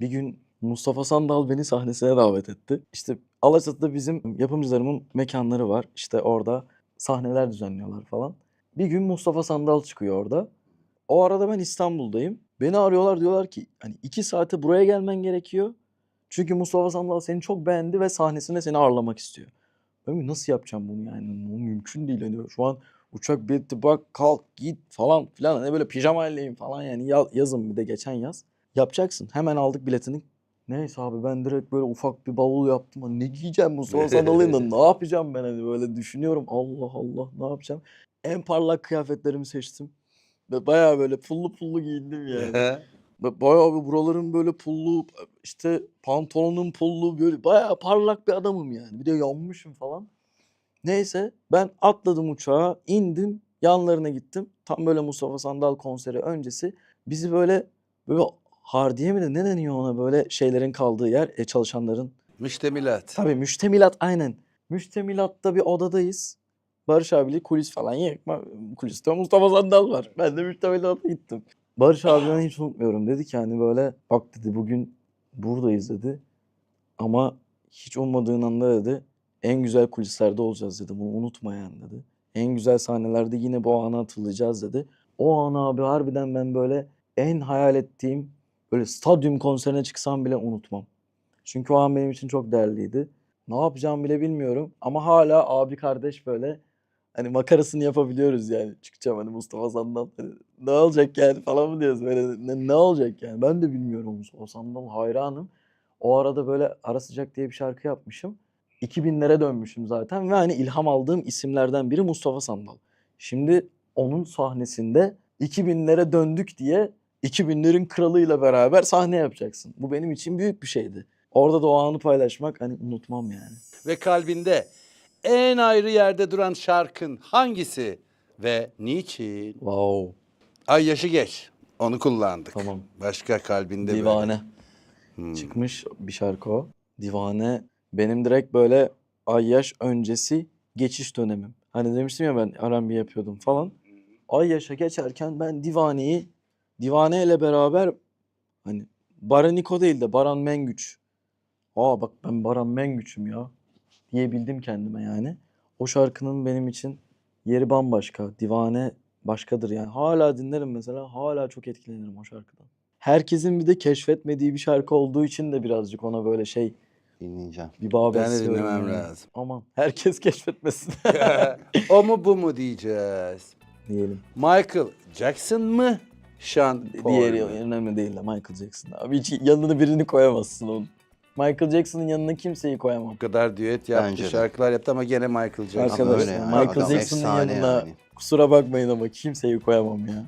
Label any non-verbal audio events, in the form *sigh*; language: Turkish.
Bir gün Mustafa Sandal beni sahnesine davet etti. İşte Alaçatı'da bizim yapımcılarımın mekanları var. İşte orada sahneler düzenliyorlar falan. Bir gün Mustafa Sandal çıkıyor orada. O arada ben İstanbul'dayım. Beni arıyorlar diyorlar ki hani iki saate buraya gelmen gerekiyor. Çünkü Mustafa Sandal seni çok beğendi ve sahnesinde seni ağırlamak istiyor. Ben nasıl yapacağım bunu yani? Mümkün değil. Hani şu an uçak bitti bak kalk git falan filan. Hani böyle pijamaylayım falan yani Ya- yazın bir de geçen yaz. Yapacaksın. Hemen aldık biletini. Neyse abi ben direkt böyle ufak bir bavul yaptım. Hani ne giyeceğim Mustafa *laughs* Sandal'ın da ne yapacağım ben hani böyle düşünüyorum. Allah Allah ne yapacağım. En parlak kıyafetlerimi seçtim. Ve bayağı böyle pullu pullu giyindim yani. Bayağı bir buralarım böyle pullu, işte pantolonum pullu, böyle bayağı parlak bir adamım yani. Bir de yanmışım falan. Neyse ben atladım uçağa, indim, yanlarına gittim. Tam böyle Mustafa Sandal konseri öncesi bizi böyle böyle hardiye mi de ne deniyor ona böyle şeylerin kaldığı yer, e, çalışanların. Müştemilat. Tabii müştemilat aynen. Müştemilatta bir odadayız. Barış abiyle kulis falan yıkma. Kuliste Mustafa Sandal var. Ben de müştemilata gittim. Barış abiden hiç unutmuyorum. Dedi ki hani böyle bak dedi bugün buradayız dedi. Ama hiç ummadığın anda dedi en güzel kulislerde olacağız dedi. Bunu unutmayan dedi. En güzel sahnelerde yine bu anı hatırlayacağız dedi. O an abi harbiden ben böyle en hayal ettiğim böyle stadyum konserine çıksam bile unutmam. Çünkü o an benim için çok değerliydi. Ne yapacağımı bile bilmiyorum ama hala abi kardeş böyle hani makarasını yapabiliyoruz yani. Çıkacağım hani Mustafa Sandal hani ne olacak yani falan mı diyoruz böyle ne, ne olacak yani ben de bilmiyorum Mustafa Sandal hayranım. O arada böyle Ara Sıcak diye bir şarkı yapmışım. 2000'lere dönmüşüm zaten ve hani ilham aldığım isimlerden biri Mustafa Sandal. Şimdi onun sahnesinde 2000'lere döndük diye 2000'lerin kralıyla beraber sahne yapacaksın. Bu benim için büyük bir şeydi. Orada da o anı paylaşmak hani unutmam yani. Ve kalbinde en ayrı yerde duran şarkın hangisi ve niçin? Wow. Ay yaşı geç. Onu kullandık. Tamam. Başka kalbinde böyle. Divane. Hmm. Çıkmış bir şarkı o. Divane benim direkt böyle ay yaş öncesi geçiş dönemim. Hani demiştim ya ben R&B yapıyordum falan. Ay yaşa geçerken ben Divane'yi Divane ile beraber hani Baraniko değil de Baran Mengüç. Aa bak ben Baran Mengüç'üm ya diyebildim kendime yani. O şarkının benim için yeri bambaşka. Divane başkadır yani. Hala dinlerim mesela. Hala çok etkilenirim o şarkıdan. Herkesin bir de keşfetmediği bir şarkı olduğu için de birazcık ona böyle şey Dinleyeceğim. bir bağ Ben de besliyorum dinlemem yani. lazım. Aman herkes *laughs* keşfetmesin *laughs* o mu bu mu diyeceğiz. diyelim. Michael Jackson mı? Sean Paul Diğeri önemli değil de Michael Jackson. Abi hiç yanına birini koyamazsın onun. Michael Jackson'ın yanına kimseyi koyamam. O kadar düet yaptı, Bence de. şarkılar yaptı ama gene Michael Jackson. Arkadaşlar, öyle yani. Michael Adam Jackson'ın efsane yanına yani. kusura bakmayın ama kimseyi koyamam ya.